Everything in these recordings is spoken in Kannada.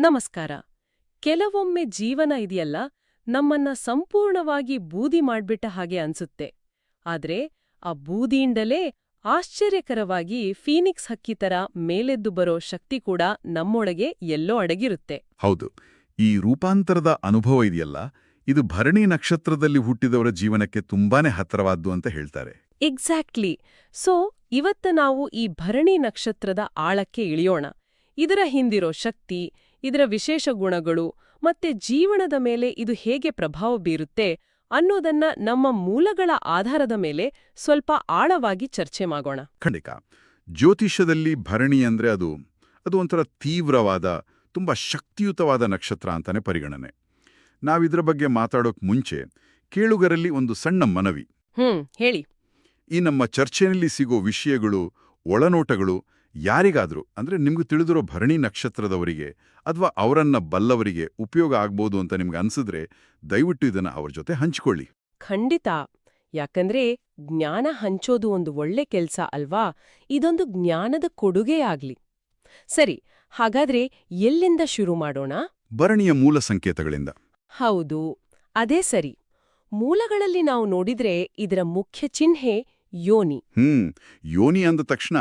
ನಮಸ್ಕಾರ. ಕೆಲವೊಮ್ಮೆ ಜೀವನ ಇದೆಯಲ್ಲ ನಮ್ಮನ್ನ ಸಂಪೂರ್ಣವಾಗಿ ಬೂದಿ ಮಾಡ್ಬಿಟ್ಟ ಹಾಗೆ ಅನ್ಸುತ್ತೆ. ಆದ್ರೆ ಆ ಬೂದಿಯಿಂದಲೇ ಆಶ್ಚರ್ಯಕರವಾಗಿ ಫೀನಿಕ್ಸ್ ಹಕ್ಕಿ ತರ ಮೇಲೆದ್ದು ಬರೋ ಶಕ್ತಿ ಕೂಡ ನಮ್ಮೊಳಗೆ ಎಲ್ಲೋ ಅಡಗಿರುತ್ತೆ. ಹೌದು. ಈ ರೂಪಾಂತರದ ಅನುಭವ ಇದೆಯಲ್ಲ ಇದು ಭರಣಿ ನಕ್ಷತ್ರದಲ್ಲಿ ಹುಟ್ಟಿದವರ ಜೀವನಕ್ಕೆ ತುಂಬಾನೇ ಹತ್ತಿರವಾದ್ದು ಅಂತ ಹೇಳ್ತಾರೆ. ಎಕ್ಸಾಕ್ಟ್ಲಿ. ಸೊ ಇವತ್ತ ನಾವು ಈ ಭರಣಿ ನಕ್ಷತ್ರದ ಆಳಕ್ಕೆ ಇಳಿಯೋಣ. ಇದರ ಹಿಂದಿರೋ ಶಕ್ತಿ ಇದರ ವಿಶೇಷ ಗುಣಗಳು ಮತ್ತೆ ಜೀವನದ ಮೇಲೆ ಇದು ಹೇಗೆ ಪ್ರಭಾವ ಬೀರುತ್ತೆ ಅನ್ನೋದನ್ನ ನಮ್ಮ ಮೂಲಗಳ ಆಧಾರದ ಮೇಲೆ ಸ್ವಲ್ಪ ಆಳವಾಗಿ ಚರ್ಚೆ ಮಾಡೋಣ. ಖಂಡಿತ. ಜ್ಯೋತಿಷ್ಯದಲ್ಲಿ ಭರಣಿ ಅಂದ್ರೆ ಅದು ಅದು ಒಂಥರ ತೀವ್ರವಾದ ತುಂಬಾ ಶಕ್ತಿಯುತವಾದ ನಕ್ಷತ್ರ ಅಂತಾನೆ ಪರಿಗಣನೆ. ನಾವಿದ್ರ ಬಗ್ಗೆ ಮಾತಾಡೋಕ್ ಮುಂಚೆ ಕೇಳುಗರಲ್ಲಿ ಒಂದು ಸಣ್ಣ ಮನವಿ. ಹ್ಮ್ ಹೇಳಿ. ಈ ನಮ್ಮ ಚರ್ಚೆಯಲ್ಲಿ ಸಿಗೋ ವಿಷಯಗಳು ಒಳನೋಟಗಳು ಯಾರಿಗಾದ್ರೂ ಅಂದರೆ ನಿಮಗೆ ತಿಳಿದಿರೋ ಭರಣಿ ನಕ್ಷತ್ರದವರಿಗೆ ಅಥವಾ ಅವರನ್ನ ಬಲ್ಲವರಿಗೆ ಉಪಯೋಗ ಆಗ್ಬೋದು ಅಂತ ನಿಮ್ಗೆ ಅನ್ಸಿದ್ರೆ ದಯವಿಟ್ಟು ಇದನ್ನ ಅವ್ರ ಜೊತೆ ಹಂಚಿಕೊಳ್ಳಿ. ಖಂಡಿತ. ಯಾಕಂದ್ರೆ ಜ್ಞಾನ ಹಂಚೋದು ಒಂದು ಒಳ್ಳೆ ಕೆಲ್ಸ ಅಲ್ವಾ? ಇದೊಂದು ಜ್ಞಾನದ ಕೊಡುಗೆಯಾಗ್ಲಿ ಸರಿ ಹಾಗಾದ್ರೆ ಎಲ್ಲಿಂದ ಶುರು ಮಾಡೋಣ? ಭರಣಿಯ ಮೂಲ ಸಂಕೇತಗಳಿಂದ. ಹೌದು ಅದೇ ಸರಿ. ಮೂಲಗಳಲ್ಲಿ ನಾವು ನೋಡಿದ್ರೆ ಇದರ ಮುಖ್ಯ ಚಿಹ್ನೆ ಯೋನಿ. ಹ್ಮ್ ಯೋನಿ ಅಂದ ತಕ್ಷಣ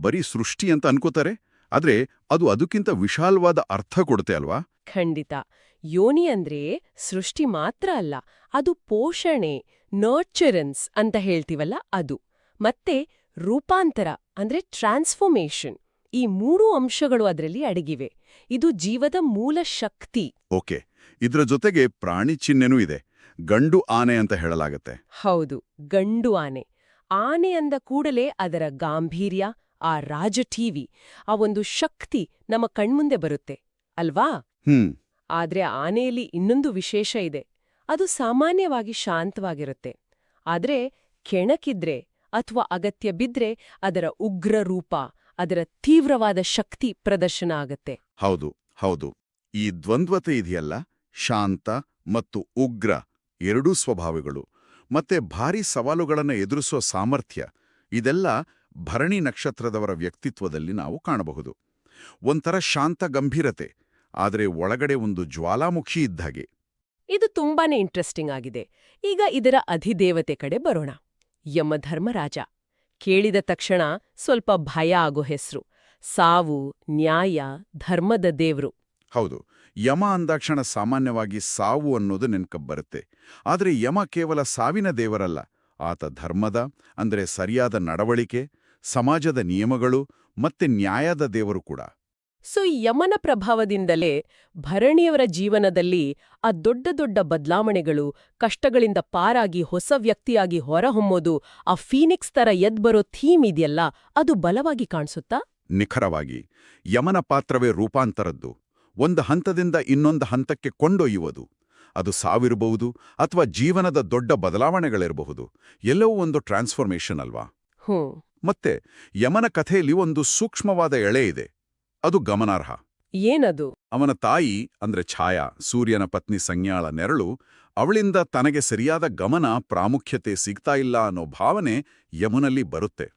ಬರೀ ಸೃಷ್ಟಿ ಅಂತ ಅನ್ಕೋತಾರೆ ಆದ್ರೆ ಅದು ಅದಕ್ಕಿಂತ ವಿಶಾಲವಾದ ಅರ್ಥ ಕೊಡುತ್ತೆ ಅಲ್ವಾ? ಖಂಡಿತ. ಯೋನಿ ಅಂದ್ರೆ ಸೃಷ್ಟಿ ಮಾತ್ರ ಅಲ್ಲ ಅದು ಪೋಷಣೆ ನರ್ಚರೆನ್ಸ್ ಅಂತ ಹೇಳ್ತೀವಲ್ಲ ಅದು. ಮತ್ತೆ ರೂಪಾಂತರ ಅಂದ್ರೆ ಟ್ರಾನ್ಸ್ಫಾರ್ಮೇಷನ್ ಈ ಮೂರು ಅಂಶಗಳು ಅದರಲ್ಲಿ ಅಡಗಿವೆ. ಇದು ಜೀವದ ಮೂಲ ಶಕ್ತಿ. ಓಕೆ ಇದರ ಜೊತೆಗೆ ಪ್ರಾಣಿ ಚಿಹ್ನೆನೂ ಇದೆ ಗಂಡು ಆನೆ ಅಂತ ಹೇಳಲಾಗತ್ತೆ. ಹೌದು ಗಂಡು ಆನೆ. ಆನೆ ಅಂದ ಕೂಡಲೇ ಅದರ ಗಾಂಭೀರ್ಯ ಆ ರಾಜ ರಾಜಠೀವಿ ಆ ಒಂದು ಶಕ್ತಿ ನಮ್ಮ ಕಣ್ಮುಂದೆ ಬರುತ್ತೆ ಅಲ್ವಾ? ಹ್ಮ್. ಆದ್ರೆ ಆನೆಯಲ್ಲಿ ಇನ್ನೊಂದು ವಿಶೇಷ ಇದೆ ಅದು ಸಾಮಾನ್ಯವಾಗಿ ಶಾಂತವಾಗಿರುತ್ತೆ. ಆದ್ರೆ ಕೆಣಕಿದ್ರೆ ಅಥವಾ ಅಗತ್ಯ ಬಿದ್ರೆ ಅದರ ಉಗ್ರ ರೂಪ ಅದರ ತೀವ್ರವಾದ ಶಕ್ತಿ ಪ್ರದರ್ಶನ ಆಗತ್ತೆ. ಹೌದು ಹೌದು. ಈ ದ್ವಂದ್ವತೆ ಇದೆಯಲ್ಲ ಶಾಂತ ಮತ್ತು ಉಗ್ರ ಎರಡೂ ಸ್ವಭಾವಗಳು. ಮತ್ತೆ ಭಾರೀ ಸವಾಲುಗಳನ್ನು ಎದುರಿಸುವ ಸಾಮರ್ಥ್ಯ ಇದೆಲ್ಲ ಭರಣಿ ನಕ್ಷತ್ರದವರ ವ್ಯಕ್ತಿತ್ವದಲ್ಲಿ ನಾವು ಕಾಣಬಹುದು. ಒಂಥರ ಶಾಂತ ಗಂಭೀರತೆ ಆದರೆ ಒಳಗಡೆ ಒಂದು ಜ್ವಾಲಾಮುಖಿ ಇದ್ದಾಗೆ ಇದು ತುಂಬಾನೇ ಇಂಟ್ರೆಸ್ಟಿಂಗ್ ಆಗಿದೆ. ಈಗ ಇದರ ಅಧಿದೇವತೆ ಕಡೆ ಬರೋಣ. ಯಮಧರ್ಮರಾಜ. ಕೇಳಿದ ತಕ್ಷಣ ಸ್ವಲ್ಪ ಭಯ ಆಗೋ ಹೆಸರು. ಸಾವು ನ್ಯಾಯ ಧರ್ಮದ ದೇವ್ರು. ಹೌದು. ಯಮ ಅಂದಾಕ್ಷಣ ಸಾಮಾನ್ಯವಾಗಿ ಸಾವು ಅನ್ನೋದು ನೆನ್ಕಬ್ಬರುತ್ತೆ. ಆದರೆ ಯಮ ಕೇವಲ ಸಾವಿನ ದೇವರಲ್ಲ. ಆತ ಧರ್ಮದ ಅಂದ್ರೆ ಸರಿಯಾದ ನಡವಳಿಕೆ ಸಮಾಜದ ನಿಯಮಗಳು ಮತ್ತೆ ನ್ಯಾಯದ ದೇವರು ಕೂಡ. ಸೊ ಯಮನ ಪ್ರಭಾವದಿಂದಲೇ ಭರಣಿಯವರ ಜೀವನದಲ್ಲಿ ಆ ದೊಡ್ಡ ದೊಡ್ಡ ಬದಲಾವಣೆಗಳು ಕಷ್ಟಗಳಿಂದ ಪಾರಾಗಿ ಹೊಸ ವ್ಯಕ್ತಿಯಾಗಿ ಹೊರಹೊಮ್ಮೋದು ಆ ಫೀನಿಕ್ಸ್ ತರ ಎದ್ಬರೋ ಥೀಮ್ ಇದೆಯಲ್ಲ ಅದು ಬಲವಾಗಿ ಕಾಣಿಸುತ್ತಾ? ನಿಖರವಾಗಿ ಯಮನ ಪಾತ್ರವೇ ರೂಪಾಂತರದ್ದು. ಒಂದು ಹಂತದಿಂದ ಇನ್ನೊಂದು ಹಂತಕ್ಕೆ ಕೊಂಡೊಯ್ಯುವುದು. ಅದು ಸಾವಿರಬಹುದು ಅಥವಾ ಜೀವನದ ದೊಡ್ಡ ಬದಲಾವಣೆಗಳಿರಬಹುದು. ಎಲ್ಲವೂ ಒಂದು ಟ್ರಾನ್ಸ್ಫಾರ್ಮೇಷನ್ ಅಲ್ವಾ? ಮತ್ತೆ ಯಮನ ಕಥೆಯಲ್ಲಿ ಒಂದು ಸೂಕ್ಷ್ಮವಾದ ಎಳೆ ಇದೆ. ಅದು ಗಮನಾರ್ಹ. ಏನದು? ಅವನ ತಾಯಿ ಅಂದ್ರೆ ಛಾಯಾ ಸೂರ್ಯನ ಪತ್ನಿ ಸಂಜ್ಞಾಳ ನೆರಳು ಅವಳಿಂದ ತನಗೆ ಸರಿಯಾದ ಗಮನ ಪ್ರಾಮುಖ್ಯತೆ ಸಿಗ್ತಾ ಇಲ್ಲ ಅನ್ನೋ ಭಾವನೆ ಯಮನಲ್ಲಿ ಬರುತ್ತೆ.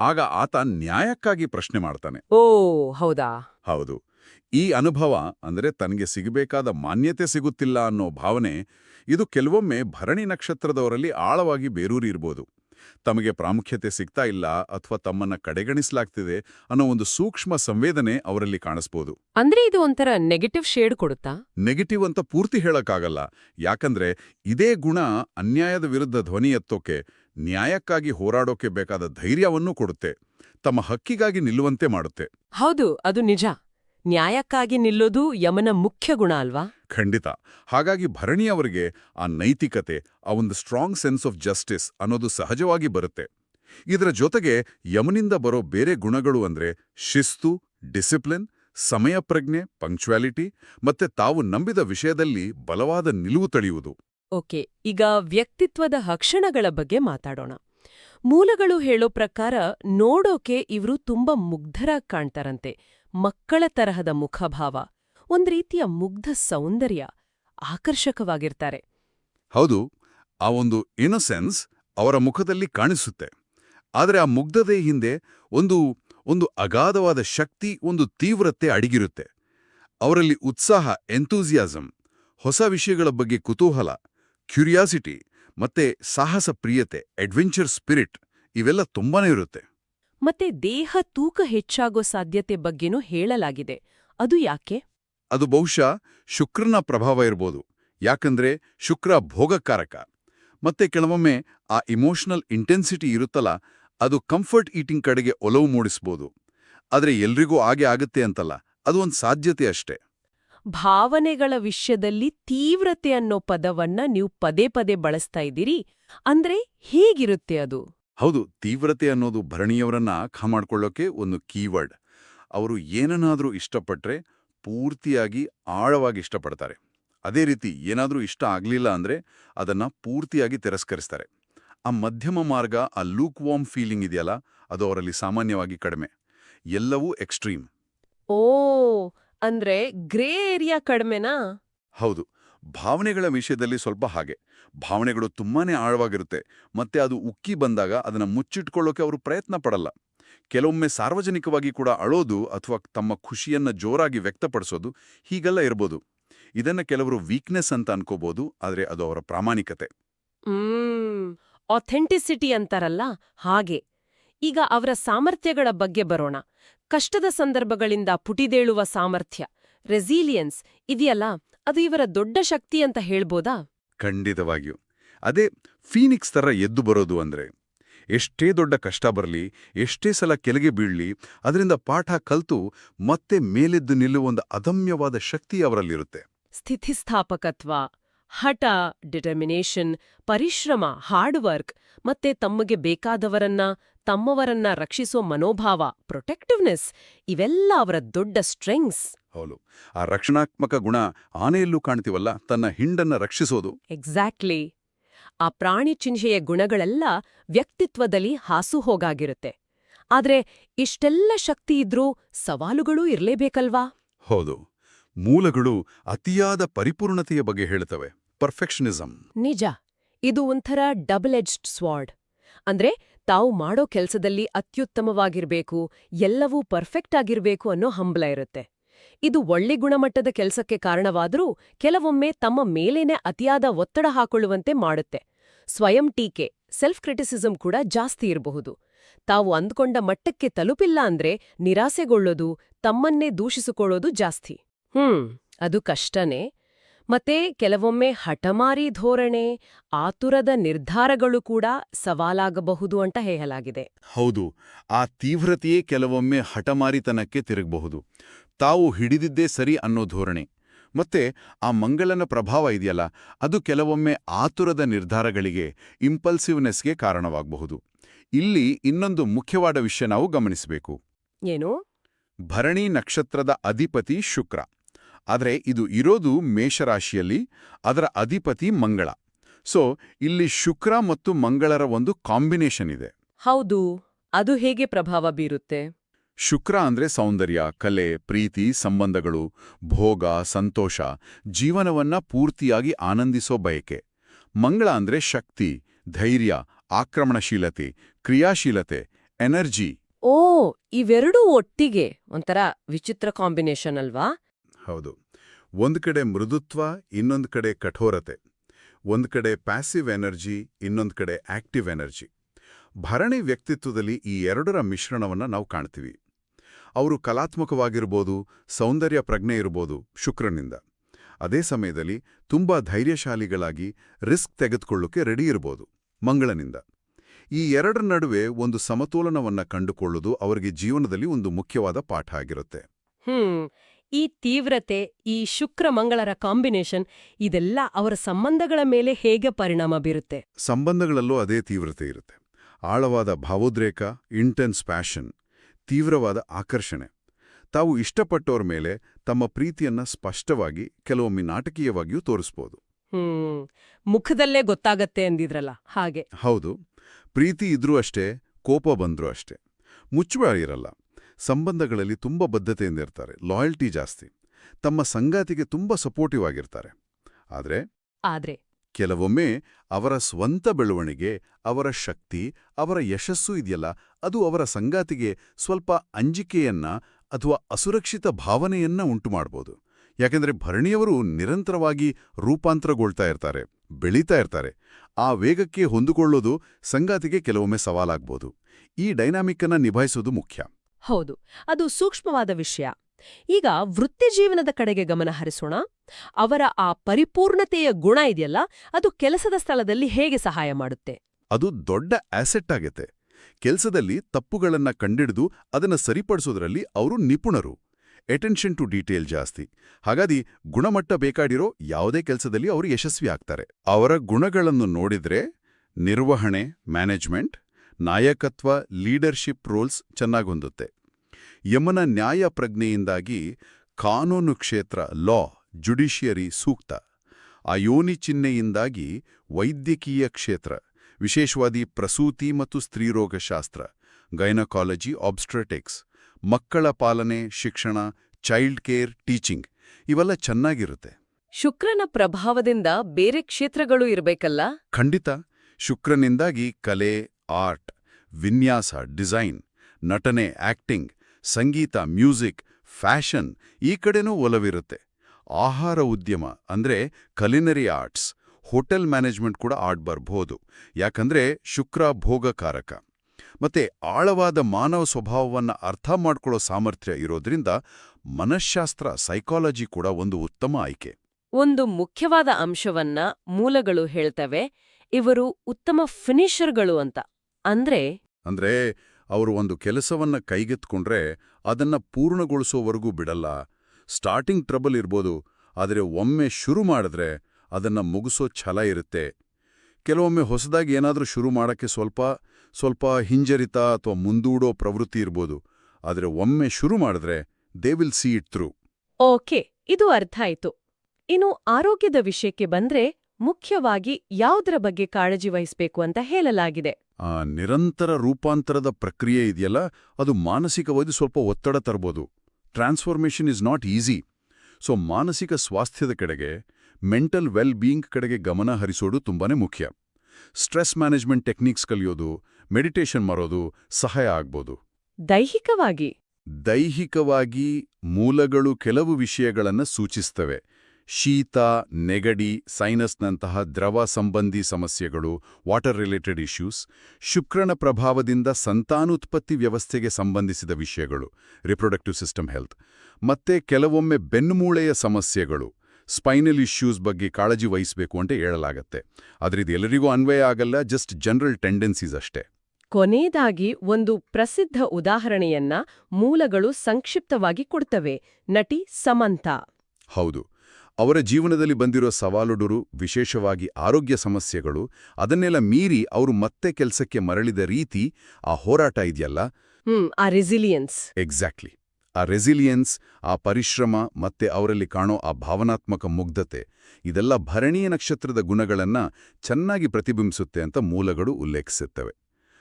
ಆಗ ಆತ ನ್ಯಾಯಕ್ಕಾಗಿ ಪ್ರಶ್ನೆ ಮಾಡ್ತಾನೆ. ಓ ಹೌದಾ? ಹೌದು. ಈ ಅನುಭವ ಅಂದ್ರೆ ತನಗೆ ಸಿಗಬೇಕಾದ ಮಾನ್ಯತೆ ಸಿಗುತ್ತಿಲ್ಲ ಅನ್ನೋ ಭಾವನೆ ಇದು ಕೆಲವೊಮ್ಮೆ ಭರಣಿ ನಕ್ಷತ್ರದವರಲ್ಲಿ ಆಳವಾಗಿ ಬೇರೂರಿ ಇರ್ಬೋದು. ತಮಗೆ ಪ್ರಾಮುಖ್ಯತೆ ಸಿಗ್ತಾ ಇಲ್ಲ ಅಥವಾ ತಮ್ಮನ್ನ ಕಡೆಗಣಿಸಲಾಗ್ತಿದೆ ಅನ್ನೋ ಒಂದು ಸೂಕ್ಷ್ಮ ಸಂವೇದನೆ ಅವರಲ್ಲಿ ಕಾಣಿಸ್ಬೋದು. ಅಂದ್ರೆ ಇದು ಒಂಥರ ನೆಗೆಟಿವ್ ಶೇಡ್ ಕೊಡುತ್ತಾ? ನೆಗೆಟಿವ್ ಅಂತ ಪೂರ್ತಿ ಹೇಳಕ್ಕಾಗಲ್ಲ. ಯಾಕಂದ್ರೆ ಇದೇ ಗುಣ ಅನ್ಯಾಯದ ವಿರುದ್ಧ ಧ್ವನಿ ಎತ್ತೋಕೆ ನ್ಯಾಯಕ್ಕಾಗಿ ಹೋರಾಡೋಕೆ ಬೇಕಾದ ಧೈರ್ಯವನ್ನೂ ಕೊಡುತ್ತೆ. ತಮ್ಮ ಹಕ್ಕಿಗಾಗಿ ನಿಲ್ಲುವಂತೆ ಮಾಡುತ್ತೆ. ಹೌದು ಅದು ನಿಜ. ನ್ಯಾಯಕ್ಕಾಗಿ ನಿಲ್ಲೋದು ಯಮನ ಮುಖ್ಯ ಗುಣ ಅಲ್ವಾ? ಖಂಡಿತ. ಹಾಗಾಗಿ ಭರಣಿ ಅವರಿಗೆ ಆ ನೈತಿಕತೆ ಆ ಒಂದು ಸ್ಟ್ರಾಂಗ್ ಸೆನ್ಸ್ ಆಫ್ ಜಸ್ಟಿಸ್ ಅನ್ನೋದು ಸಹಜವಾಗಿ ಬರುತ್ತೆ. ಇದರ ಜೊತೆಗೆ ಯಮನಿಂದ ಬರೋ ಬೇರೆ ಗುಣಗಳು ಅಂದ್ರೆ ಶಿಸ್ತು ಡಿಸಿಪ್ಲಿನ್ ಸಮಯ ಪ್ರಜ್ಞೆ ಪಂಕ್ಚುಯಾಲಿಟಿ ಮತ್ತೆ ತಾವು ನಂಬಿದ ವಿಷಯದಲ್ಲಿ ಬಲವಾದ ನಿಲುವು ತಳೆಯುವುದು. ಓಕೆ ಈಗ ವ್ಯಕ್ತಿತ್ವದ ಹಕ್ಷಣಗಳ ಬಗ್ಗೆ ಮಾತಾಡೋಣ. ಮೂಲಗಳು ಹೇಳೋ ಪ್ರಕಾರ ನೋಡೋಕೆ ಇವರು ತುಂಬಾ ಮುಗ್ಧರಾಗಿ ಕಾಣ್ತಾರಂತೆ. ಮಕ್ಕಳ ತರಹದ ಮುಖಭಾವ, ಒಂದ್ ರೀತಿಯ ಮುಗ್ಧ ಸೌಂದರ್ಯ ಆಕರ್ಷಕವಾಗಿರ್ತಾರೆ. ಹೌದು, ಆ ಒಂದು ಇನ್ನೊಸೆನ್ಸ್ ಅವರ ಮುಖದಲ್ಲಿ ಕಾಣಿಸುತ್ತೆ. ಆದರೆ ಆ ಮುಗ್ಧತೆ ಹಿಂದೆ ಒಂದು ಒಂದು ಅಗಾಧವಾದ ಶಕ್ತಿ, ಒಂದು ತೀವ್ರತೆ ಅಡಗಿರುತ್ತೆ. ಅವರಲ್ಲಿ ಉತ್ಸಾಹ ಎಂಥೂಸಿಯಾಸಂ ಹೊಸ ವಿಷಯಗಳ ಬಗ್ಗೆ ಕುತೂಹಲ ಕ್ಯೂರಿಯಾಸಿಟಿ ಮತ್ತೆ ಸಾಹಸ ಪ್ರಿಯತೆ ಅಡ್ವೆಂಚರ್ ಸ್ಪಿರಿಟ್ ಇವೆಲ್ಲ ತುಂಬಾನೇ ಇರುತ್ತೆ. ಮತ್ತೆ ದೇಹ ತೂಕ ಹೆಚ್ಚಾಗೋ ಸಾಧ್ಯತೆ ಬಗ್ಗೆನೂ ಹೇಳಲಾಗಿದೆ. ಅದು ಯಾಕೆ? ಅದು ಬಹುಶಃ ಶುಕ್ರನ ಪ್ರಭಾವ ಇರ್ಬೋದು. ಯಾಕಂದ್ರೆ ಶುಕ್ರ ಭೋಗಕಾರಕ. ಮತ್ತೆ ಕೆಲವೊಮ್ಮೆ ಆ ಇಮೋಷನಲ್ ಇಂಟೆನ್ಸಿಟಿ ಇರುತ್ತಲ್ಲ ಅದು ಕಂಫರ್ಟ್ ಈಟಿಂಗ್ ಕಡೆಗೆ ಒಲವು ಮೂಡಿಸ್ಬೋದು. ಆದ್ರೆ ಎಲ್ರಿಗೂ ಹಾಗೆ ಆಗುತ್ತೆ ಅಂತಲ್ಲ ಅದು ಒಂದು ಸಾಧ್ಯತೆ ಅಷ್ಟೇ. ಭಾವನೆಗಳ ವಿಷಯದಲ್ಲಿ ತೀವ್ರತೆ ಅನ್ನೋ ಪದವನ್ನ ನೀವು ಪದೇ ಪದೇ ಬಳಸ್ತಾ ಇದ್ದೀರಿ. ಅಂದ್ರೆ ಹೇಗಿರುತ್ತೆ ಅದು? ಹೌದು ತೀವ್ರತೆ ಅನ್ನೋದು ಭರಣಿಯವರನ್ನ ಮಾಡ್ಕೊಳ್ಳೋಕೆ ಒಂದು ಕೀವರ್ಡ್. ಅವರು ಏನನ್ನಾದರೂ ಇಷ್ಟಪಟ್ರೆ ಪೂರ್ತಿಯಾಗಿ ಆಳವಾಗಿ ಇಷ್ಟಪಡ್ತಾರೆ. ಅದೇ ರೀತಿ ಏನಾದರೂ ಇಷ್ಟ ಆಗಲಿಲ್ಲ ಅಂದ್ರೆ ಅದನ್ನ ಪೂರ್ತಿಯಾಗಿ ತಿರಸ್ಕರಿಸ್ತಾರೆ. ಆ ಮಧ್ಯಮ ಮಾರ್ಗ ಆ ಲೂಕ್ ವಾಮ್ ಫೀಲಿಂಗ್ ಇದೆಯಲ್ಲ ಅದು ಅವರಲ್ಲಿ ಸಾಮಾನ್ಯವಾಗಿ ಕಡಿಮೆ. ಎಲ್ಲವೂ ಎಕ್ಸ್ಟ್ರೀಮ್. ಓ ಅಂದ್ರೆ ಗ್ರೇ ಏರಿಯಾ ಕಡಿಮೆನಾ? ಹೌದು. ಭಾವನೆಗಳ ವಿಷಯದಲ್ಲಿ ಸ್ವಲ್ಪ ಹಾಗೆ. ಭಾವನೆಗಳು ತುಂಬಾನೇ ಆಳವಾಗಿರುತ್ತೆ. ಮತ್ತೆ ಅದು ಉಕ್ಕಿ ಬಂದಾಗ ಅದನ್ನು ಮುಚ್ಚಿಟ್ಕೊಳ್ಳೋಕೆ ಅವರು ಪ್ರಯತ್ನ ಪಡಲ್ಲ. ಕೆಲವೊಮ್ಮೆ ಸಾರ್ವಜನಿಕವಾಗಿ ಕೂಡ ಅಳೋದು ಅಥವಾ ತಮ್ಮ ಖುಷಿಯನ್ನ ಜೋರಾಗಿ ವ್ಯಕ್ತಪಡಿಸೋದು ಹೀಗೆಲ್ಲ ಇರ್ಬೋದು. ಇದನ್ನ ಕೆಲವರು ವೀಕ್ನೆಸ್ ಅಂತ ಅನ್ಕೋಬಹುದು ಆದರೆ ಅದು ಅವರ ಪ್ರಾಮಾಣಿಕತೆ. ಅಥೆಂಟಿಸಿಟಿ ಅಂತಾರಲ್ಲ? ಹಾಗೆ. ಈಗ ಅವರ ಸಾಮರ್ಥ್ಯಗಳ ಬಗ್ಗೆ ಬರೋಣ. ಕಷ್ಟದ ಸಂದರ್ಭಗಳಿಂದ ಪುಟಿದೇಳುವ ಸಾಮರ್ಥ್ಯ ರೆಸೀಲಿಯನ್ಸ್ ಇದೆಯಲ್ಲ? ಅದು ಇವರ ದೊಡ್ಡ ಶಕ್ತಿ ಅಂತ ಹೇಳ್ಬೋದಾ? ಖಂಡಿತವಾಗಿಯೂ. ಅದೇ ಫೀನಿಕ್ಸ್ ತರ ಎದ್ದು ಬರೋದು ಅಂದ್ರೆ ಎಷ್ಟೇ ದೊಡ್ಡ ಕಷ್ಟ ಬರಲಿ ಎಷ್ಟೇ ಸಲ ಕೆಳಗೆ ಬೀಳಲಿ ಅದರಿಂದ ಪಾಠ ಕಲ್ತು ಮತ್ತೆ ಮೇಲೆದ್ದು ನಿಲ್ಲುವ ಒಂದು ಅದಮ್ಯವಾದ ಶಕ್ತಿ ಅವರಲ್ಲಿರುತ್ತೆ. ಸ್ಥಿತಿಸ್ಥಾಪಕತ್ವ ಹಠ ಡಿಟರ್ಮಿನೇಷನ್ ಪರಿಶ್ರಮ ಹಾರ್ಡ್ ವರ್ಕ್ ಮತ್ತೆ ತಮಗೆ ಬೇಕಾದವರನ್ನ ತಮ್ಮವರನ್ನ ರಕ್ಷಿಸೋ ಮನೋಭಾವ ಪ್ರೊಟೆಕ್ಟಿವ್ನೆಸ್ ಇವೆಲ್ಲ ಅವರ ದೊಡ್ಡ ಸ್ಟ್ರೆಂಗ್ಸ್. ಹೌದು. ಆ ರಕ್ಷಣಾತ್ಮಕ ಗುಣ ಆನೆಯಲ್ಲೂ ಕಾಣ್ತೀವಲ್ಲ ತನ್ನ ಹಿಂಡನ್ನ ರಕ್ಷಿಸೋದು. ಎಕ್ಸಾಕ್ಟ್ಲಿ ಆ ಪ್ರಾಣಿ ಚಿಹ್ನೆಯ ಗುಣಗಳೆಲ್ಲ ವ್ಯಕ್ತಿತ್ವದಲ್ಲಿ ಹಾಸುಹೋಗಾಗಿರುತ್ತೆ ಆದ್ರೆ ಇಷ್ಟೆಲ್ಲ ಶಕ್ತಿ ಇದ್ರೂ ಸವಾಲುಗಳೂ ಇರಲೇಬೇಕಲ್ವಾ? ಹೌದು. ಮೂಲಗಳು ಅತಿಯಾದ ಪರಿಪೂರ್ಣತೆಯ ಬಗ್ಗೆ ಹೇಳ್ತವೆ ಪರ್ಫೆಕ್ಷನಿಸಂ ನಿಜ. ಇದು ಒಂಥರ ಡಬಲ್ ಎಡ್ಜ್ಡ್ ಸ್ವಾರ್ಡ್ ಅಂದ್ರೆ ತಾವು ಮಾಡೋ ಕೆಲಸದಲ್ಲಿ ಅತ್ಯುತ್ತಮವಾಗಿರ್ಬೇಕು ಎಲ್ಲವೂ ಪರ್ಫೆಕ್ಟ್ ಆಗಿರ್ಬೇಕು ಅನ್ನೋ ಹಂಬಲ ಇರುತ್ತೆ. ಇದು ಒಳ್ಳೆ ಗುಣಮಟ್ಟದ ಕೆಲಸಕ್ಕೆ ಕಾರಣವಾದರೂ ಕೆಲವೊಮ್ಮೆ ತಮ್ಮ ಮೇಲೇನೆ ಅತಿಯಾದ ಒತ್ತಡ ಹಾಕೊಳ್ಳುವಂತೆ ಮಾಡುತ್ತೆ. ಸ್ವಯಂ ಟೀಕೆ ಸೆಲ್ಫ್ ಕ್ರಿಟಿಸಿಸಂ ಕೂಡ ಜಾಸ್ತಿ ಇರಬಹುದು. ತಾವು ಅಂದ್ಕೊಂಡ ಮಟ್ಟಕ್ಕೆ ತಲುಪಿಲ್ಲ ಅಂದ್ರೆ ನಿರಾಸೆಗೊಳ್ಳೋದು, ತಮ್ಮನ್ನೇ ದೂಷಿಸಿಕೊಳ್ಳೋದು ಜಾಸ್ತಿ. ಹ್ಮ್, ಅದು ಕಷ್ಟನೇ. ಮತ್ತೆ ಕೆಲವೊಮ್ಮೆ ಹಠಮಾರಿ ಧೋರಣೆ ಆತುರದ ನಿರ್ಧಾರಗಳು ಕೂಡ ಸವಾಲಾಗಬಹುದು ಅಂತ ಹೇಳಲಾಗಿದೆ. ಹೌದು ಆ ತೀವ್ರತೆಯೇ ಕೆಲವೊಮ್ಮೆ ಹಠಮಾರಿತನಕ್ಕೆ ತಿರುಗಬಹುದು. ತಾವು ಹಿಡಿದಿದ್ದೇ ಸರಿ ಅನ್ನೋ ಧೋರಣೆ. ಮತ್ತೆ ಆ ಮಂಗಳನ ಪ್ರಭಾವ ಇದೆಯಲ್ಲ ಅದು ಕೆಲವೊಮ್ಮೆ ಆತುರದ ನಿರ್ಧಾರಗಳಿಗೆ ಇಂಪಲ್ಸಿವ್ನೆಸ್ಗೆ ಕಾರಣವಾಗಬಹುದು. ಇಲ್ಲಿ ಇನ್ನೊಂದು ಮುಖ್ಯವಾದ ವಿಷಯ ನಾವು ಗಮನಿಸಬೇಕು. ಏನು? ಭರಣಿ ನಕ್ಷತ್ರದ ಅಧಿಪತಿ ಶುಕ್ರ. ಆದರೆ ಇದು ಇರೋದು ಮೇಷರಾಶಿಯಲ್ಲಿ ಅದರ ಅಧಿಪತಿ ಮಂಗಳ. ಸೊ ಇಲ್ಲಿ ಶುಕ್ರ ಮತ್ತು ಮಂಗಳರ ಒಂದು ಕಾಂಬಿನೇಷನ್ ಇದೆ. ಹೌದು ಅದು ಹೇಗೆ ಪ್ರಭಾವ ಬೀರುತ್ತೆ? ಶುಕ್ರ ಅಂದ್ರೆ ಸೌಂದರ್ಯ ಕಲೆ ಪ್ರೀತಿ ಸಂಬಂಧಗಳು ಭೋಗ ಸಂತೋಷ ಜೀವನವನ್ನ ಪೂರ್ತಿಯಾಗಿ ಆನಂದಿಸೋ ಬಯಕೆ. ಮಂಗಳ ಅಂದ್ರೆ ಶಕ್ತಿ ಧೈರ್ಯ ಆಕ್ರಮಣಶೀಲತೆ ಕ್ರಿಯಾಶೀಲತೆ ಎನರ್ಜಿ. ಓ ಇವೆರಡೂ ಒಟ್ಟಿಗೆ ಒಂಥರ ವಿಚಿತ್ರ ಕಾಂಬಿನೇಷನ್ ಅಲ್ವಾ? ಹೌದು. ಒಂದು ಕಡೆ ಮೃದುತ್ವ, ಇನ್ನೊಂದು ಕಡೆ ಕಠೋರತೆ. ಒಂದು ಕಡೆ ಪ್ಯಾಸಿವ್ ಎನರ್ಜಿ ಇನ್ನೊಂದು ಕಡೆ ಆಕ್ಟಿವ್ ಎನರ್ಜಿ ಭರಣಿ ವ್ಯಕ್ತಿತ್ವದಲ್ಲಿ ಈ ಎರಡರ ಮಿಶ್ರಣವನ್ನು ನಾವು ಕಾಣ್ತೀವಿ. ಅವರು ಕಲಾತ್ಮಕವಾಗಿರ್ಬೋದು, ಸೌಂದರ್ಯ ಪ್ರಜ್ಞೆ ಇರ್ಬೋದು ಶುಕ್ರನಿಂದ. ಅದೇ ಸಮಯದಲ್ಲಿ ತುಂಬಾ ಧೈರ್ಯಶಾಲಿಗಳಾಗಿ ರಿಸ್ಕ್ ತೆಗೆದುಕೊಳ್ಳೋಕೆ ರೆಡಿ ಇರ್ಬೋದು ಮಂಗಳನಿಂದ. ಈ ಎರಡರ ನಡುವೆ ಒಂದು ಸಮತೋಲನವನ್ನ ಕಂಡುಕೊಳ್ಳುವುದು ಅವರಿಗೆ ಜೀವನದಲ್ಲಿ ಒಂದು ಮುಖ್ಯವಾದ ಪಾಠ ಆಗಿರುತ್ತೆ. ಈ ತೀವ್ರತೆ ಈ ಶುಕ್ರ ಮಂಗಳರ ಕಾಂಬಿನೇಷನ್ ಇದೆಲ್ಲ ಅವರ ಸಂಬಂಧಗಳ ಮೇಲೆ ಹೇಗೆ ಪರಿಣಾಮ ಬೀರುತ್ತೆ? ಸಂಬಂಧಗಳಲ್ಲೂ ಅದೇ ತೀವ್ರತೆ ಇರುತ್ತೆ. ಆಳವಾದ ಭಾವೋದ್ರೇಕ ಇಂಟೆನ್ಸ್ ಪ್ಯಾಷನ್ ತೀವ್ರವಾದ ಆಕರ್ಷಣೆ. ತಾವು ಇಷ್ಟಪಟ್ಟವರ ಮೇಲೆ ತಮ್ಮ ಪ್ರೀತಿಯನ್ನ ಸ್ಪಷ್ಟವಾಗಿ ಕೆಲವೊಮ್ಮೆ ನಾಟಕೀಯವಾಗಿಯೂ ತೋರಿಸ್ಬೋದು. ಹ್ಮ್ ಮುಖದಲ್ಲೇ ಗೊತ್ತಾಗತ್ತೆ ಅಂದಿದ್ರಲ್ಲ ಹಾಗೆ. ಹೌದು. ಪ್ರೀತಿ ಇದ್ರೂ ಅಷ್ಟೇ ಕೋಪ ಬಂದ್ರೂ ಅಷ್ಟೇ. ಮುಚ್ಚುವ ಇರಲ್ಲ ಸಂಬಂಧಗಳಲ್ಲಿ ತುಂಬ ಬದ್ಧತೆಯಿಂದ ಇರ್ತಾರೆ ಲಾಯಲ್ಟಿ ಜಾಸ್ತಿ. ತಮ್ಮ ಸಂಗಾತಿಗೆ ತುಂಬ ಸಪೋರ್ಟಿವ್ ಆಗಿರ್ತಾರೆ. ಆದರೆ ಆದರೆ ಕೆಲವೊಮ್ಮೆ ಅವರ ಸ್ವಂತ ಬೆಳವಣಿಗೆ ಅವರ ಶಕ್ತಿ ಅವರ ಯಶಸ್ಸು ಇದೆಯಲ್ಲ ಅದು ಅವರ ಸಂಗಾತಿಗೆ ಸ್ವಲ್ಪ ಅಂಜಿಕೆಯನ್ನ ಅಥವಾ ಅಸುರಕ್ಷಿತ ಭಾವನೆಯನ್ನ ಉಂಟು ಮಾಡಬಹುದು ಯಾಕೆಂದರೆ ಭರಣಿಯವರು ನಿರಂತರವಾಗಿ ರೂಪಾಂತರಗೊಳ್ತಾ ಇರ್ತಾರೆ ಬೆಳೀತಾ ಇರ್ತಾರೆ. ಆ ವೇಗಕ್ಕೆ ಹೊಂದಿಕೊಳ್ಳೋದು ಸಂಗಾತಿಗೆ ಕೆಲವೊಮ್ಮೆ ಸವಾಲಾಗ್ಬೋದು. ಈ ಡೈನಾಮಿಕ್ ಅನ್ನ ನಿಭಾಯಿಸೋದು ಮುಖ್ಯ. ಹೌದು, ಅದು ಸೂಕ್ಷ್ಮವಾದ ವಿಷಯ. ಈಗ ವೃತ್ತಿ ಜೀವನದ ಕಡೆಗೆ ಗಮನ ಹರಿಸೋಣ. ಅವರ ಆ ಪರಿಪೂರ್ಣತೆಯ ಗುಣ ಇದೆಯಲ್ಲ, ಅದು ಕೆಲಸದ ಸ್ಥಳದಲ್ಲಿ ಹೇಗೆ ಸಹಾಯ ಮಾಡುತ್ತೆ? ಅದು ದೊಡ್ಡ ಆಸೆಟ್ ಆಗತ್ತೆ. ಕೆಲಸದಲ್ಲಿ ತಪ್ಪುಗಳನ್ನ ಕಂಡಿಡಿದು ಅದನ್ನ ಸರಿಪಡಿಸೋದ್ರಲ್ಲಿ ಅವರು ನಿಪುಣರು. ಅಟೆನ್ಷನ್ ಟು ಡೀಟೇಲ್ ಜಾಸ್ತಿ. ಹಾಗಾಗಿ ಗುಣಮಟ್ಟ ಬೇಕಾಡಿರೋ ಯಾವುದೇ ಕೆಲಸದಲ್ಲಿ ಅವರು ಯಶಸ್ವಿ ಆಗ್ತಾರೆ. ಅವರ ಗುಣಗಳನ್ನು ನೋಡಿದ್ರೆ ನಿರ್ವಹಣೆ ಮ್ಯಾನೇಜ್ಮೆಂಟ್ ನಾಯಕತ್ವ ಲೀಡರ್ಶಿಪ್ ರೋಲ್ಸ್ ಚೆನ್ನಾಗೊಂದುತ್ತೆ. ಯಮನ ನ್ಯಾಯ ಪ್ರಜ್ಞೆಯಿಂದಾಗಿ ಕಾನೂನು ಕ್ಷೇತ್ರ ಲಾ ಜುಡಿಷಿಯರಿ ಸೂಕ್ತ. ಆ ಯೋನಿ ಚಿಹ್ನೆಯಿಂದಾಗಿ ವೈದ್ಯಕೀಯ ಕ್ಷೇತ್ರ ವಿಶೇಷವಾದಿ ಪ್ರಸೂತಿ ಮತ್ತು ಸ್ತ್ರೀರೋಗಶಾಸ್ತ್ರ ಗೈನಕಾಲಜಿ ಆಬ್ಸ್ಟ್ರೆಟಿಕ್ಸ್ ಮಕ್ಕಳ ಪಾಲನೆ ಶಿಕ್ಷಣ ಚೈಲ್ಡ್ ಕೇರ್ ಟೀಚಿಂಗ್ ಇವೆಲ್ಲ ಚೆನ್ನಾಗಿರುತ್ತೆ. ಶುಕ್ರನ ಪ್ರಭಾವದಿಂದ ಬೇರೆ ಕ್ಷೇತ್ರಗಳು ಇರಬೇಕಲ್ಲ? ಖಂಡಿತ. ಶುಕ್ರನಿಂದಾಗಿ ಕಲೆ ಆರ್ಟ್, ವಿನ್ಯಾಸ, ಡಿಸೈನ್, ನಟನೆ, ಆಕ್ಟಿಂಗ್, ಸಂಗೀತ, ಮ್ಯೂಸಿಕ್, ಫ್ಯಾಷನ್ ಈ ಕಡೆನೂ ಒಲವಿರುತ್ತೆ. ಆಹಾರ ಉದ್ಯಮ ಅಂದ್ರೆ ಕಲಿನರಿ ಆರ್ಟ್ಸ್. ಹೋಟೆಲ್ ಮ್ಯಾನೇಜ್ಮೆಂಟ್ ಕೂಡ ಆಡ್ ಬರ್ಬೋದು. ಯಾಕಂದ್ರೆ ಶುಕ್ರ ಭೋಗಕಾರಕ. ಮತ್ತೆ ಆಳವಾದ ಮಾನವ ಸ್ವಭಾವವನ್ನ ಅರ್ಥ ಮಾಡ್ಕೊಳ್ಳೋ ಸಾಮರ್ಥ್ಯ ಇರೋದ್ರಿಂದ ಮನಃಶಾಸ್ತ್ರ ಸೈಕಾಲಜಿ ಕೂಡ ಒಂದು ಉತ್ತಮ ಆಯ್ಕೆ. ಒಂದು ಮುಖ್ಯವಾದ ಅಂಶವನ್ನ ಮೂಲಗಳು ಹೇಳ್ತವೆ. ಇವರು ಉತ್ತಮ ಫಿನಿಷರ್ಗಳು ಅಂತ. ಅಂದ್ರೆ? ಅಂದ್ರೆ ಅವರು ಒಂದು ಕೆಲಸವನ್ನ ಕೈಗೆತ್ಕೊಂಡ್ರೆ ಅದನ್ನ ಪೂರ್ಣಗೊಳಿಸೋವರೆಗೂ ಬಿಡಲ್ಲ. ಸ್ಟಾರ್ಟಿಂಗ್ ಟ್ರಬಲ್ ಇರ್ಬೋದು ಆದರೆ ಒಮ್ಮೆ ಶುರು ಮಾಡಿದ್ರೆ ಅದನ್ನ ಮುಗಿಸೋ ಛಲ ಇರುತ್ತೆ. ಕೆಲವೊಮ್ಮೆ ಹೊಸದಾಗಿ ಏನಾದರೂ ಶುರು ಮಾಡೋಕ್ಕೆ ಸ್ವಲ್ಪ ಸ್ವಲ್ಪ ಹಿಂಜರಿತ ಅಥವಾ ಮುಂದೂಡೋ ಪ್ರವೃತ್ತಿ ಇರ್ಬೋದು ಆದರೆ ಒಮ್ಮೆ ಶುರು ಮಾಡಿದ್ರೆ they will see it through okay ಇದು ಅರ್ಥ ಆಯ್ತು. ಇನ್ನು ಆರೋಗ್ಯದ ವಿಷಯಕ್ಕೆ ಬಂದ್ರೆ ಮುಖ್ಯವಾಗಿ ಯಾವುದರ ಬಗ್ಗೆ ಕಾಳಜಿ ವಹಿಸಬೇಕು ಅಂತ ಹೇಳಲಾಗಿದೆ. ಆ ನಿರಂತರ ರೂಪಾಂತರದ ಪ್ರಕ್ರಿಯೆ ಇದೆಯಲ್ಲ ಅದು ಮಾನಸಿಕವಾಗಿ ಸ್ವಲ್ಪ ಒತ್ತಡ ತರ್ಬೋದು. Transformation is not easy so ಮಾನಸಿಕ ಸ್ವಾಸ್ಥ್ಯದ ಕಡೆಗೆ ಮೆಂಟಲ್ ವೆಲ್ ಬೀಯಿಂಗ್ ಕಡೆಗೆ ಗಮನ ಹರಿಸೋದು ತುಂಬಾನೇ ಮುಖ್ಯ. ಸ್ಟ್ರೆಸ್ ಮ್ಯಾನೇಜ್ಮೆಂಟ್ ಟೆಕ್ನಿಕ್ಸ್ ಕಲಿಯೋದು ಮೆಡಿಟೇಷನ್ ಮಾಡೋದು ಸಹಾಯ ಆಗ್ಬೋದು. ದೈಹಿಕವಾಗಿ? ದೈಹಿಕವಾಗಿ ಮೂಲಗಳು ಕೆಲವು ವಿಷಯಗಳನ್ನು ಸೂಚಿಸ್ತವೆ. ಶೀತ ನೆಗಡಿ ಸೈನಸ್ನಂತಹ ದ್ರವ ಸಂಬಂಧಿ ಸಮಸ್ಯೆಗಳು ವಾಟರ್ ರಿಲೇಟೆಡ್ ಇಶ್ಯೂಸ್ ಶುಕ್ರನ ಪ್ರಭಾವದಿಂದ ಸಂತಾನೋತ್ಪತ್ತಿ ವ್ಯವಸ್ಥೆಗೆ ಸಂಬಂಧಿಸಿದ ವಿಷಯಗಳು ರಿಪ್ರೊಡಕ್ಟಿವ್ ಸಿಸ್ಟಮ್ ಹೆಲ್ತ್ ಮತ್ತೆ ಕೆಲವೊಮ್ಮೆ ಬೆನ್ನುಮೂಳೆಯ ಸಮಸ್ಯೆಗಳು ಸ್ಪೈನಲ್ ಇಶ್ಯೂಸ್ ಬಗ್ಗೆ ಕಾಳಜಿ ವಹಿಸಬೇಕು ಅಂತ ಹೇಳಲಾಗತ್ತೆ. ಆದರೆ ಇದು ಎಲ್ಲರಿಗೂ ಅನ್ವಯ ಆಗಲ್ಲ ಜಸ್ಟ್ ಜನರಲ್ ಟೆಂಡೆನ್ಸೀಸ್ ಅಷ್ಟೇ. ಕೊನೆಯದಾಗಿ ಒಂದು ಪ್ರಸಿದ್ಧ ಉದಾಹರಣೆಯನ್ನ ಮೂಲಗಳು ಸಂಕ್ಷಿಪ್ತವಾಗಿ ಕೊಡ್ತವೆ. ನಟಿ ಸಮಂತ. ಹೌದು. ಅವರ ಜೀವನದಲ್ಲಿ ಬಂದಿರೋ ಸವಾಲುಡುರು ವಿಶೇಷವಾಗಿ ಆರೋಗ್ಯ ಸಮಸ್ಯೆಗಳು ಅದನ್ನೆಲ್ಲ ಮೀರಿ ಅವರು ಮತ್ತೆ ಕೆಲಸಕ್ಕೆ ಮರಳಿದ ರೀತಿ ಆ ಹೋರಾಟ ಇದೆಯಲ್ಲ? ಹ್ಮ್ ಆ ರೆಸಿಲಿಯನ್ಸ್ ಎಕ್ಸಾಕ್ಟ್ಲಿ ಆ ರೆಸಿಲಿಯನ್ಸ್ ಆ ಪರಿಶ್ರಮ ಮತ್ತೆ ಅವರಲ್ಲಿ ಕಾಣೋ ಆ ಭಾವನಾತ್ಮಕ ಮುಗ್ಧತೆ ಇದೆಲ್ಲ ಭರಣೀಯ ನಕ್ಷತ್ರದ ಗುಣಗಳನ್ನ ಚೆನ್ನಾಗಿ ಪ್ರತಿಬಿಂಬಿಸುತ್ತೆ ಅಂತ ಮೂಲಗಳು ಉಲ್ಲೇಖಿಸುತ್ತವೆ.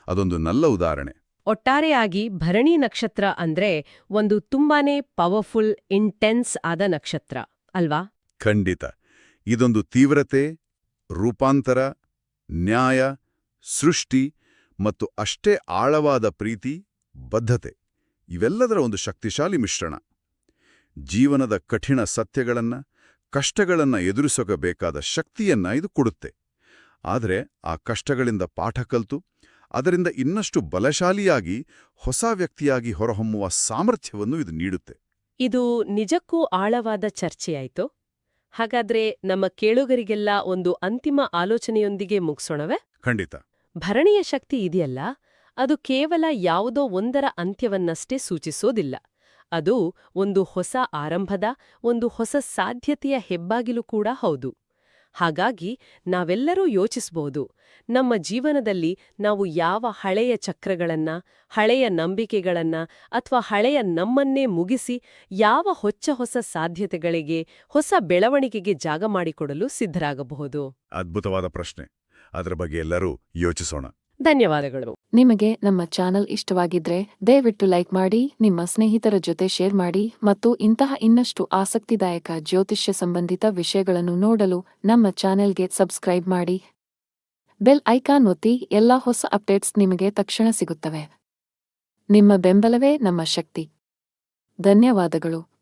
ಅದೊಂದು ನಲ್ಲ ಉದಾಹರಣೆ. ಒಟ್ಟಾರೆಯಾಗಿ ಭರಣಿ ನಕ್ಷತ್ರ ಅಂದ್ರೆ ಒಂದು ತುಂಬಾನೇ ಪವರ್ಫುಲ್ ಇಂಟೆನ್ಸ್ ಆದ ನಕ್ಷತ್ರ ಅಲ್ವಾ? ಖಂಡಿತ. ಇದೊಂದು ತೀವ್ರತೆ, ರೂಪಾಂತರ, ನ್ಯಾಯ, ಸೃಷ್ಟಿ ಮತ್ತು ಅಷ್ಟೇ ಆಳವಾದ ಪ್ರೀತಿ, ಬದ್ಧತೆ. ಇವೆಲ್ಲದರ ಒಂದು ಶಕ್ತಿಶಾಲಿ ಮಿಶ್ರಣ. ಜೀವನದ ಕಠಿಣ ಸತ್ಯಗಳನ್ನ, ಕಷ್ಟಗಳನ್ನ ಎದುರಿಸೋಕಬೇಕಾದ ಶಕ್ತಿಯನ್ನ ಇದು ಕೊಡುತ್ತೆ. ಆದರೆ ಆ ಕಷ್ಟಗಳಿಂದ ಪಾಠ ಕಲ್ತು, ಅದರಿಂದ ಇನ್ನಷ್ಟು ಬಲಶಾಲಿಯಾಗಿ, ಹೊಸ ವ್ಯಕ್ತಿಯಾಗಿ ಹೊರಹೊಮ್ಮುವ ಸಾಮರ್ಥ್ಯವನ್ನು ಇದು ನೀಡುತ್ತೆ. ಇದು ನಿಜಕ್ಕೂ ಆಳವಾದ ಚರ್ಚೆಯಾಯ್ತು. ಹಾಗಾದ್ರೆ ನಮ್ಮ ಕೇಳುಗರಿಗೆಲ್ಲ ಒಂದು ಅಂತಿಮ ಆಲೋಚನೆಯೊಂದಿಗೆ ಮುಗಿಸೋಣವೇ? ಖಂಡಿತ. ಭರಣಿಯ ಶಕ್ತಿ ಇದೆಯಲ್ಲ ಅದು ಕೇವಲ ಯಾವುದೋ ಒಂದರ ಅಂತ್ಯವನ್ನಷ್ಟೇ ಸೂಚಿಸೋದಿಲ್ಲ. ಅದು ಒಂದು ಹೊಸ ಆರಂಭದ ಒಂದು ಹೊಸ ಸಾಧ್ಯತೆಯ ಹೆಬ್ಬಾಗಿಲು ಕೂಡ ಹೌದು. ಹಾಗಾಗಿ ನಾವೆಲ್ಲರೂ ಯೋಚಿಸಬಹುದು ನಮ್ಮ ಜೀವನದಲ್ಲಿ ನಾವು ಯಾವ ಹಳೆಯ ಚಕ್ರಗಳನ್ನ, ಹಳೆಯ ನಂಬಿಕೆಗಳನ್ನ ಅಥವಾ ಹಳೆಯ ನಮ್ಮನ್ನೇ ಮುಗಿಸಿ ಯಾವ ಹೊಚ್ಚ ಹೊಸ ಸಾಧ್ಯತೆಗಳಿಗೆ, ಹೊಸ ಬೆಳವಣಿಗೆಗೆ ಜಾಗ ಮಾಡಿಕೊಡಲು ಸಿದ್ಧರಾಗಬಹುದು. ಅದ್ಭುತವಾದ ಪ್ರಶ್ನೆ. ಅದರ ಬಗ್ಗೆ ಎಲ್ಲರೂ ಯೋಚಿಸೋಣ. ಧನ್ಯವಾದಗಳು. ನಿಮಗೆ ನಮ್ಮ ಚಾನೆಲ್ ಇಷ್ಟವಾಗಿದ್ರೆ ದಯವಿಟ್ಟು ಲೈಕ್ ಮಾಡಿ, ನಿಮ್ಮ ಸ್ನೇಹಿತರ ಜೊತೆ ಶೇರ್ ಮಾಡಿ ಮತ್ತು ಇಂತಹ ಇನ್ನಷ್ಟು ಆಸಕ್ತಿದಾಯಕ ಜ್ಯೋತಿಷ್ಯ ಸಂಬಂಧಿತ ವಿಷಯಗಳನ್ನು ನೋಡಲು ನಮ್ಮ ಚಾನೆಲ್ಗೆ ಸಬ್ಸ್ಕ್ರೈಬ್ ಮಾಡಿ. ಬೆಲ್ ಐಕಾನ್ ಒತ್ತಿ ಎಲ್ಲಾ ಹೊಸ ಅಪ್ಡೇಟ್ಸ್ ನಿಮಗೆ ತಕ್ಷಣ ಸಿಗುತ್ತವೆ. ನಿಮ್ಮ ಬೆಂಬಲವೇ ನಮ್ಮ ಶಕ್ತಿ. ಧನ್ಯವಾದಗಳು.